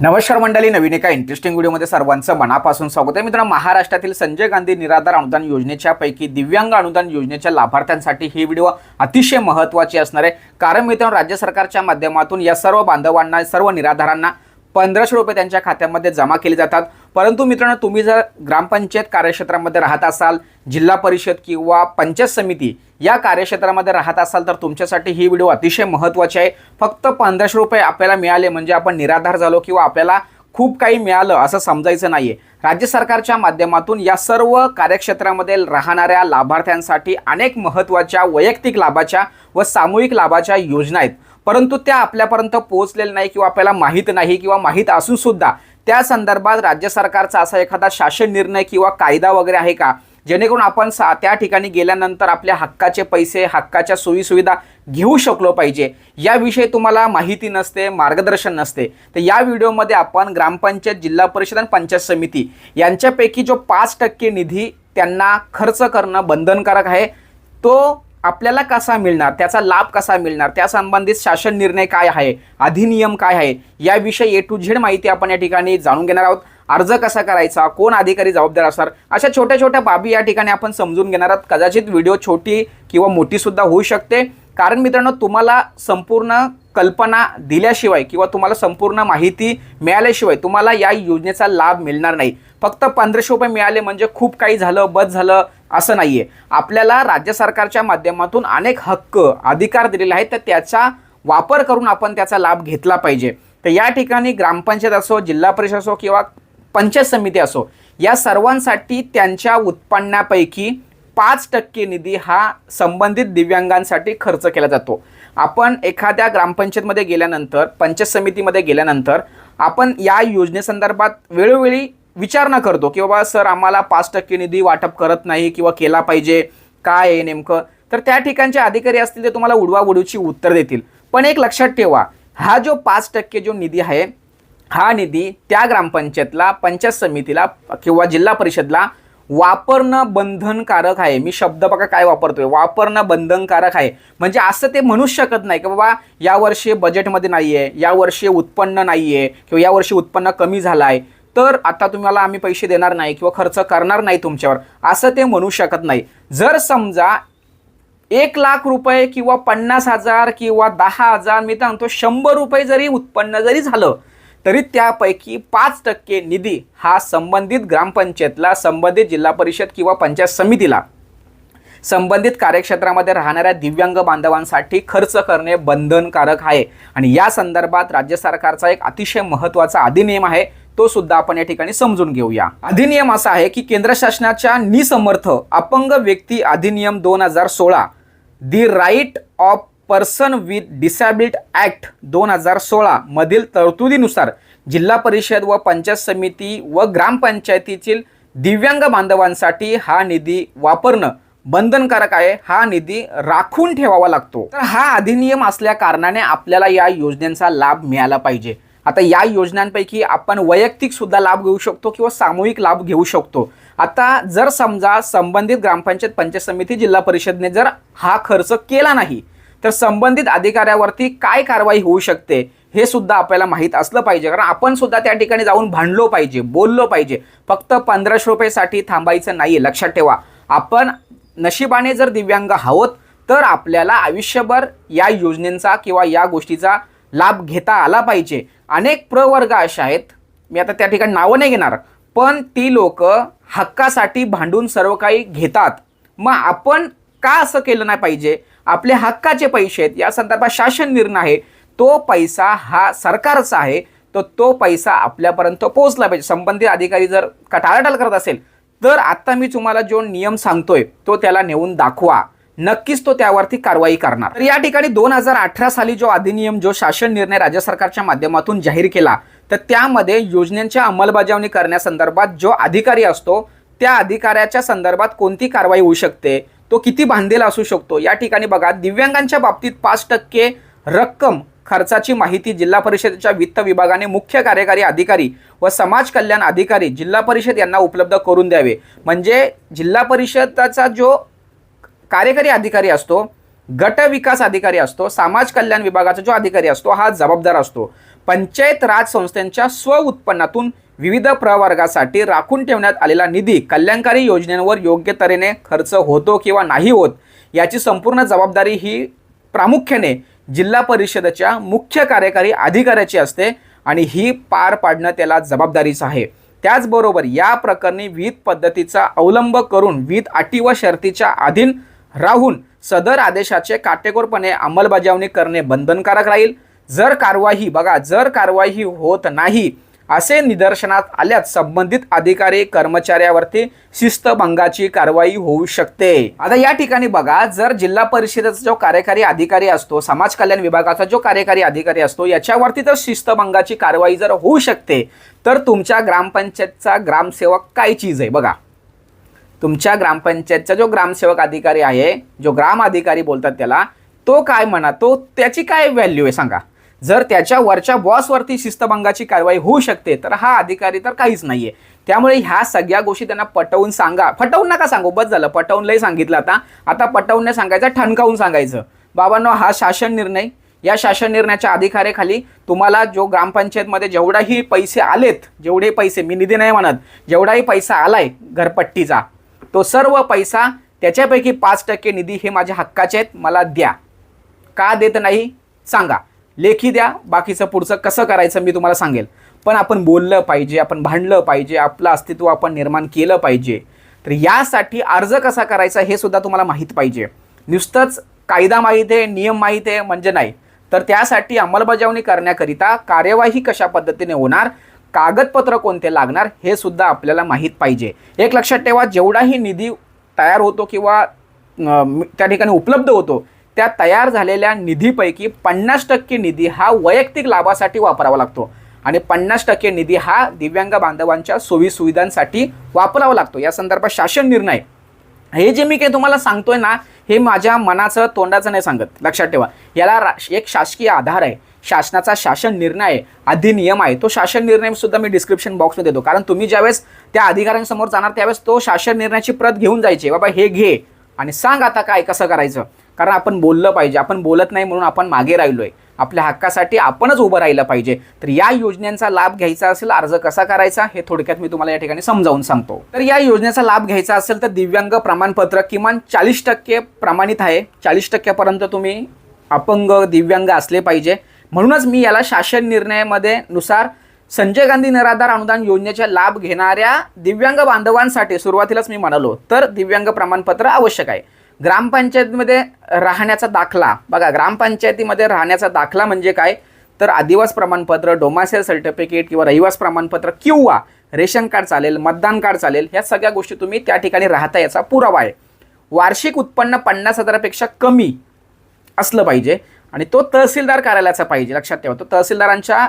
नमस्कार मंडळी नवीन एका इंटरेस्टिंग व्हिडिओमध्ये सर्वांचं मनापासून स्वागत आहे. मित्रांनो महाराष्ट्रातील संजय गांधी निराधार अनुदान योजनेच्या पैकी दिव्यांग अनुदान योजनेच्या लाभार्थ्यांसाठी ही व्हिडिओ अतिशय महत्त्वाची असणार आहे. कारण मित्रांनो राज्य सरकारच्या माध्यमातून या सर्व बांधवांना सर्व निराधारांना पंधराशे रुपये त्यांच्या खात्यामध्ये जमा केले जातात. परंतु मित्रांनो तुम्ही जर ग्रामपंचायत कार्यक्षेत्रामध्ये राहत असाल जिल्हा परिषद किंवा पंचायत समिती या कार्यक्षेत्रामध्ये राहत असाल तर तुमच्यासाठी ही व्हिडिओ अतिशय महत्त्वाची आहे. फक्त पंधराशे रुपये आपल्याला मिळाले म्हणजे आपण निराधार झालो किंवा आपल्याला खूप काही मिळालं असं समजायचं नाहीये. राज्य सरकारच्या माध्यमातून या सर्व कार्यक्षेत्रामध्ये राहणाऱ्या लाभार्थ्यांसाठी अनेक महत्त्वाच्या वैयक्तिक लाभाच्या व सामूहिक लाभाच्या योजना आहेत. परंतु त्या आपल्यापर्यंत पोहोचलेल्या नाही किंवा आपल्याला माहीत नाही किंवा माहीत असून सुद्धा त्या संदर्भात राज्य सरकारचा असा एखादा शासन निर्णय किंवा कायदा वगैरे आहे का? जेणेकरून आपण सा त्या ठिकाणी गेल्यानंतर आपल्या हक्काचे पैसे हक्काच्या सोयीसुविधा घेऊ शकलो पाहिजे. याविषयी तुम्हाला माहिती नसते मार्गदर्शन नसते. तर या व्हिडिओमध्ये आपण ग्रामपंचायत जिल्हा परिषद आणि पंचायत समिती यांच्यापैकी जो पाच टक्के निधी त्यांना खर्च करणं बंधनकारक आहे तो आपल्याला कसा मिळणार त्याचा लाभ कसा मिळणार त्या संबंधित शासन निर्णय काय आहे अधिनियम काय आहे याविषयी ए टू झेड माहिती आपण या ठिकाणी जाणून घेणार आहोत. अर्ज कसा करायचा कोण अधिकारी जबाबदार असणार? अशा छोट्या छोट्या बाबी या ठिकाणी आपण समजून घेणार आहोत. कदाचित व्हिडिओ छोटी किंवा मोठीसुद्धा होऊ शकते. कारण मित्रांनो तुम्हाला संपूर्ण कल्पना दिल्याशिवाय किंवा तुम्हाला संपूर्ण माहिती मिळाल्याशिवाय तुम्हाला या योजनेचा लाभ मिळणार नाही. फक्त पंधराशे रुपये मिळाले म्हणजे खूप काही झालं बस झालं असं नाही आहे आपल्याला राज्य सरकारच्या माध्यमातून अनेक हक्क अधिकार दिलेले आहेत. तर त्याचा वापर करून आपण त्याचा लाभ घेतला पाहिजे. तर या ठिकाणी ग्रामपंचायत असो जिल्हा परिषद असो किंवा पंचायत समिती असो या सर्वांसाठी त्यांच्या उत्पन्नापैकी पाच टक्के निधी हा संबंधित दिव्यांगांसाठी खर्च केला जातो. आपण एखाद्या ग्रामपंचायतमध्ये गेल्यानंतर पंचायत समितीमध्ये गेल्यानंतर आपण या योजनेसंदर्भात वेळोवेळी विचारणा करतो की बाबा सर आम्हाला पाच टक्के निधी वाटप करत नाही किंवा केला पाहिजे काय आहे नेमकं? तर त्या ठिकाणचे अधिकारी असतील ते तुम्हाला उडवा उडूची उत्तर देतील. पण एक लक्षात ठेवा हा जो पाच टक्के जो निधी आहे हा निधी त्या ग्रामपंचायतला पंचायत समितीला किंवा जिल्हा परिषदला वापरणं बंधनकारक आहे. मी शब्द बघा काय वापरतोय. वापरणं बंधनकारक आहे. म्हणजे असं ते म्हणूच शकत नाही की बाबा यावर्षी बजेटमध्ये नाही आहे यावर्षी उत्पन्न नाही आहे किंवा यावर्षी उत्पन्न कमी झालं आहे तर आता तुम्हाला आम्ही पैसे देणार नाही किंवा खर्च करणार नाही तुमच्यावर. असं ते म्हणू शकत नाही. जर समजा एक लाख रुपये किंवा पन्नास हजार किंवा दहा हजार मी सांगतो शंभर रुपये जरी उत्पन्न जरी झालं तरी त्यापैकी पाच टक्के निधी हा संबंधित ग्रामपंचायतला संबंधित जिल्हा परिषद किंवा पंचायत समितीला. संबंधित कार्यक्षेत्रामध्ये राहणाऱ्या दिव्यांग बांधवांसाठी खर्च करणे बंधनकारक आहे. आणि या संदर्भात राज्य सरकारचा एक अतिशय महत्त्वाचा अधिनियम आहे. तो सुद्धा आपण या ठिकाणी समजून घेऊया. अधिनियम असा आहे की केंद्र शासनाच्या निसमर्थ अपंग व्यक्ती अधिनियम दोन हजार सोळा the right of person with disability act दोन हजार सोळा मधील तरतुदीनुसार जिल्हा परिषद व पंचायत समिती व ग्रामपंचायतीतील दिव्यांग बांधवांसाठी हा निधी वापरणं बंधनकारक आहे. हा निधी राखून ठेवावा लागतो. तर हा अधिनियम असल्या कारणाने आपल्याला या योजनेचा लाभ मिळाला पाहिजे. आता या योजनांपैकी आपण वैयक्तिक सुद्धा लाभ घेऊ शकतो किंवा सामूहिक लाभ घेऊ शकतो. आता जर समजा संबंधित ग्रामपंचायत पंचायत समिती जिल्हा परिषदने जर हा खर्च केला नाही तर संबंधित अधिकाऱ्यावरती काय कारवाई होऊ शकते हे सुद्धा आपल्याला माहीत असलं पाहिजे. कारण आपण सुद्धा त्या ठिकाणी जाऊन भांडलो पाहिजे बोललो पाहिजे. फक्त पंधराशे रुपयेसाठी थांबायचं नाही लक्षात ठेवा. आपण नशिबाने जर दिव्यांग आहोत तर आपल्याला आयुष्यभर या योजनेचा किंवा या गोष्टीचा लाभ घेता आला पाहिजे. अनेक प्रवर्ग असे आहेत मी आता त्या ठिकाणी नावं नाही घेणार पण ती लोक हक्कासाठी भांडून सर्व काही घेतात. मग आपण का असं केलं नाही पाहिजे? आपले हक्काचे पैसे आहेत. या संदर्भात शासन निर्णय आहे. तो पैसा हा सरकारचा आहे. तर तो पैसा आपल्यापर्यंत पोहोचला पाहिजे. संबंधित अधिकारी जर टाळाटाळ करत असेल तर आत्ता मी तुम्हाला जो नियम सांगतोय तो त्याला नेऊन दाखवा. नक्कीच तो त्यावरती कारवाई करणार. तर या ठिकाणी दोन हजार अठरा साली जो अधिनियम जो शासन निर्णय राज्य सरकारच्या माध्यमातून जाहीर केला तर त्यामध्ये योजनेच्या अंमलबजावणी करण्यासंदर्भात जो अधिकारी असतो त्या अधिकाऱ्याच्या संदर्भात कोणती कारवाई होऊ शकते? तो किती बांधलेला असू शकतो? या ठिकाणी बघा दिव्यांगांच्या बाबतीत पाच टक्के रक्कम खर्चाची माहिती जिल्हा परिषदेच्या वित्त विभागाने मुख्य कार्यकारी अधिकारी व समाज कल्याण अधिकारी जिल्हा परिषद यांना उपलब्ध करून द्यावे. म्हणजे जिल्हा परिषदाचा जो कार्यकारी अधिकारी असतो गट विकास अधिकारी असतो समाज कल्याण विभागाचा जो अधिकारी असतो हा जबाबदार असतो. पंचायत राज संस्थांच्या स्व उत्पन्नातून विविध प्रवर्गासाठी राखून ठेवण्यात आलेला निधी कल्याणकारी योजनेवर योग्य तऱ्हेने खर्च होतो किंवा नाही होत याची संपूर्ण जबाबदारी ही प्रामुख्याने जिल्हा परिषदेच्या मुख्य कार्यकारी अधिकाऱ्याची असते आणि ही पार पाडणं त्याला जबाबदारीच आहे. त्याचबरोबर या प्रकरणी विहित पद्धतीचा अवलंब करून विहित अटी व शर्तीच्या अधीन राहून सदर आदेशाचे काटेकोरपणे अंमलबजावणी करणे बंधनकारक राहील. जर कारवाई बघा जर कारवाई होत नाही असे निदर्शनात आल्यास संबंधित अधिकारी कर्मचाऱ्यावरती शिस्तभंगाची कारवाई होऊ शकते. आता या ठिकाणी बघा जर जिल्हा परिषदेचा जो कार्यकारी अधिकारी असतो समाज कल्याण विभागाचा जो कार्यकारी अधिकारी असतो याच्यावरती जर शिस्तभंगाची कारवाई जर होऊ शकते तर तुमच्या ग्रामपंचायतचा ग्रामसेवक काय चीज आहे? बघा. तुमच्या ग्रामपंचायतचा जो ग्रामसेवक अधिकारी आहे जो ग्राम अधिकारी बोलतात त्याला तो काय म्हणा तो त्याची काय व्हॅल्यू आहे सांगा. जर त्याच्या वरच्या बॉसवरती शिस्तभंगाची कारवाई होऊ शकते तर हा अधिकारी तर काहीच नाहीये. त्यामुळे ह्या सगळ्या गोष्टी त्यांना पटवून सांगा. पटवून नका सांगू बस झालं. पटवून सांगितलं आता. आता पटवून नाही सांगायचं ठणकावून सांगायचं. बाबांनो हा शासन निर्णय. या शासन निर्णयाच्या अधिकाऱ्याखाली तुम्हाला जो ग्रामपंचायतमध्ये जेवढाही पैसे आलेत जेवढे पैसे मी निधी नाही म्हणत जेवढाही पैसा आलाय घरपट्टीचा तो सर्व पैसा त्याच्यापैकी पाच टक्के निधी हे माझ्या हक्काचे आहेत मला द्या. का देत नाही? सांगा. लेखी द्या बाकीचं पुढचं कसं करायचं मी तुम्हाला सांगेल. पण आपण बोललं पाहिजे आपण भांडलं पाहिजे आपलं अस्तित्व आपण निर्माण केलं पाहिजे. तर यासाठी अर्ज कसा करायचा हे सुद्धा तुम्हाला माहीत पाहिजे. नुसतंच कायदा माहीत आहे नियम माहीत आहे म्हणजे नाही. तर त्यासाठी अंमलबजावणी करण्याकरिता कार्यवाही कशा पद्धतीने होणार कागदपत्र कोणते लागणार हे सुद्धा आपल्याला माहीत पाहिजे. एक लक्षात ठेवा जेवढाही निधी तयार होतो किंवा त्या ठिकाणी उपलब्ध होतो त्या तयार झालेल्या निधीपैकी पन्नास टक्के निधी हा वैयक्तिक लाभासाठी वापरावा लागतो. आणि पन्नास टक्के निधी हा दिव्यांग बांधवांच्या सोयी सुविधांसाठी वापरावा लागतो. या संदर्भात शासन निर्णय. हे जे मी काही तुम्हाला सांगतोय ना हे माझ्या मनाचं तोंडाचं नाही सांगत. लक्षात ठेवा. याला रा एक शासकीय आधार आहे. शासनाचा शासन निर्णय आहे अधिनियम आहे. तो शासन निर्णय सुद्धा मी डिस्क्रिप्शन बॉक्समध्ये देतो. कारण तुम्ही ज्यावेळेस त्या अधिकाऱ्यांसमोर जाणार त्यावेळेस तो शासन निर्णयाची प्रत घेऊन जायची. बाबा हे घे. आणि सांग आता काय कसं करायचं? कारण आपण बोललं पाहिजे आपण बोलत नाही म्हणून आपण मागे राहिलो आहे आपल्या हक्कासाठी आपणच उभं राहिलं पाहिजे. तर या योजनेचा लाभ घ्यायचा असेल अर्ज कसा करायचा हे थोडक्यात मी तुम्हाला या ठिकाणी समजावून सांगतो. तर या योजनेचा लाभ घ्यायचा असेल तर दिव्यांग प्रमाणपत्र किमान चाळीस टक्के प्रमाणित आहे. चाळीस टक्क्यापर्यंत तुम्ही अपंग दिव्यांग असले पाहिजे. म्हणूनच मी याला शासन निर्णयामध्ये नुसार संजय गांधी निराधार अनुदान योजनेचा लाभ घेणाऱ्या दिव्यांग बांधवांसाठी सुरुवातीलाच मी म्हणालो तर दिव्यांग प्रमाणपत्र आवश्यक आहे. ग्रामपंचायतीमध्ये राहण्याचा दाखला. बघा ग्रामपंचायतीमध्ये राहण्याचा दाखला म्हणजे काय? तर आदिवास प्रमाणपत्र डोमासेल सर्टिफिकेट किंवा रहिवास प्रमाणपत्र किंवा रेशन कार्ड चालेल मतदान कार्ड चालेल ह्या सगळ्या गोष्टी तुम्ही त्या ठिकाणी राहता याचा पुरावा आहे. वार्षिक उत्पन्न पन्नास हजारापेक्षा कमी असलं पाहिजे आणि तो तहसीलदार कार्यालयाचा पाहिजे. लक्षात ठेवा तो तहसीलदारांच्या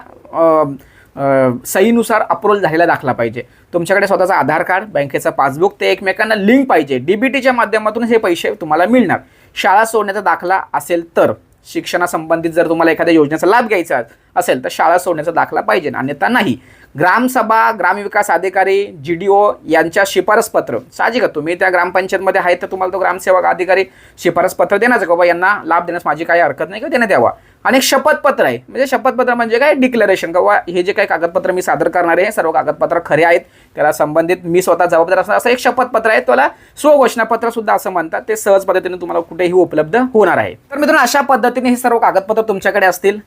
सहीनुसार अप्रूव्हल झालेला दाखला पाहिजे. तुमच्याकडे स्वतःचा आधार कार्ड बँकेचं पासबुक ते एकमेकांना लिंक पाहिजे. डीबीटीच्या माध्यमातून हे पैसे तुम्हाला मिळणार. शाळा सोडण्याचा दाखला असेल तर शिक्षणासंबंधित जर तुम्हाला एखाद्या योजनेचा लाभ घ्यायचा असेल तर शाळा सोडण्याचा दाखला पाहिजे अन्यथा नाही. ग्रामसभा ग्रामविकास अधिकारी जी डी ओ यांच्या शिफारसपत्र. साहजिक तुम्ही त्या ग्रामपंचायतमध्ये आहेत तर तुम्हाला तो ग्रामसेवक अधिकारी शिफारसपत्र देण्याचं का? बाबा यांना लाभ देण्यास माझी काही हरकत नाही किंवा देण्यात यावा. आणि एक शपथपत्र आहे. म्हणजे शपथपत्र म्हणजे काय? डिक्लेरेशन किंवा हे जे काही कागदपत्र मी सादर करणार आहे हे सर्व कागदपत्र खरे आहेत त्याला संबंधित मी स्वतः जबाबदार असणार असं एक शपथपत्र आहे. त्याला स्वघोषणापत्र सुद्धा असं म्हणतात. ते सहज पद्धतीने तुम्हाला कुठेही उपलब्ध होणार आहे. तर मित्रांनो अशा पद्धतीने हे सर्व कागदपत्र तुमच्याकडे असतील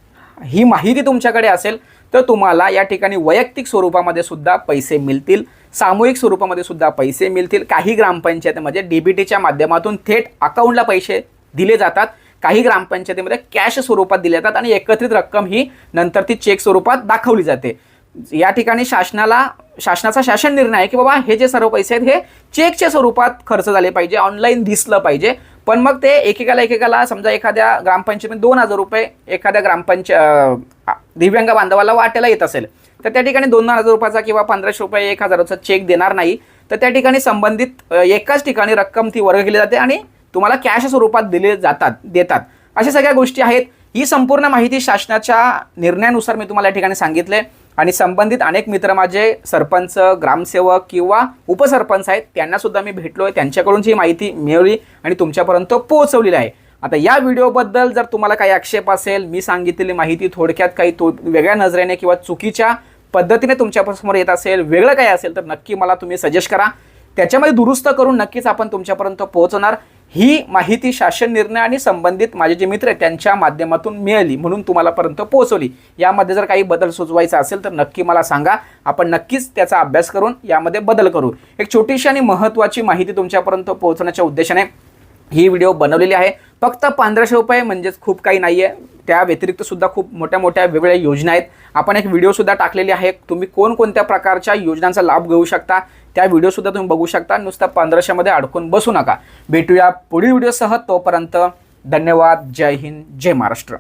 ही माहिती तुमच्याकडे असेल तर तुम्हाला या ठिकाणी वैयक्तिक स्वरूपामध्ये सुद्धा पैसे मिळतील सामूहिक स्वरूपामध्ये सुद्धा पैसे मिळतील. काही ग्रामपंचायतीमध्ये टीच्या माध्यमातून थेट अकाउंटला पैसे दिले जातात. काही ग्रामपंचायतीमध्ये कॅश स्वरूपात दिले जातात आणि एकत्रित रक्कम ही नंतर ती चेक स्वरूपात दाखवली जाते. या ठिकाणी शासनाला शासनाचा शासन निर्णय आहे की बाबा हे जे सर्व पैसे आहेत हे चेकच्या स्वरूपात खर्च झाले पाहिजे ऑनलाईन दिसलं पाहिजे. पण मग ते एकेकाला एकेकाला समजा एखाद्या ग्रामपंचायतीमध्ये दोन हजार रुपये एखाद्या ग्रामपंच दिव्यांग बांधवाला वाटायला येत असेल तर त्या ठिकाणी दोन हजार रुपयाचा किंवा पंधराशे रुपये एक हजाराचा चेक देणार नाही. तर त्या ठिकाणी संबंधित एकाच ठिकाणी रक्कम ती वर्ग केली जाते आणि तुम्हाला कॅश स्वरूपात दिले जातात देतात. अशा सगळ्या गोष्टी आहेत. ही संपूर्ण माहिती शासनाच्या निर्णयानुसार मी तुम्हाला या ठिकाणी सांगितले. आणि संबंधित अनेक मित्र माझे सरपंच ग्रामसेवक किंवा उपसरपंच आहेत त्यांनासुद्धा मी मी आहे त्यांच्याकडून जी माहिती मिळवली आणि तुमच्यापर्यंत पोहोचवलेली आहे. आता या व्हिडिओबद्दल जर तुम्हाला काही आक्षेप असेल मी सांगितलेली माहिती थोडक्यात काही तो वेगळ्या नजरेने किंवा चुकीच्या पद्धतीने तुमच्यासमोर येत असेल वेगळं काही असेल तर नक्की मला तुम्ही सजेस्ट करा. त्याच्यामध्ये दुरुस्त करून नक्कीच आपण तुमच्यापर्यंत पोहोचणार ही माहिती शासन निर्णय आणि संबंधित माझे जे मित्र आहेत त्यांच्या माध्यमातून मिळाली म्हणून तुम्हालापर्यंत पोहोचवली. यामध्ये जर काही बदल सुचवायचा असेल तर नक्की मला सांगा. आपण नक्कीच त्याचा अभ्यास करून यामध्ये बदल करू. एक छोटीशी आणि महत्त्वाची माहिती तुमच्यापर्यंत पोहोचण्याच्या उद्देशाने ही व्हिडिओ बनवलेली आहे. फक्त पंधराशे रुपये म्हणजेच खूप काही नाही आहे त्या व्यतिरिक्त सुद्धा खूप मोठ्या मोठ्या वेगवेगळ्या योजना आहेत. आपण एक व्हिडिओसुद्धा टाकलेली आहे. तुम्ही कोणकोणत्या प्रकारच्या योजनांचा लाभ घेऊ शकता? त्या व्हिडिओसुद्धा तुम्ही बघू शकता. नुसतं पंधराशेमध्ये अडकून बसू नका. भेटूया पुढील व्हिडिओसह तोपर्यंत धन्यवाद. जय हिंद. जय महाराष्ट्र.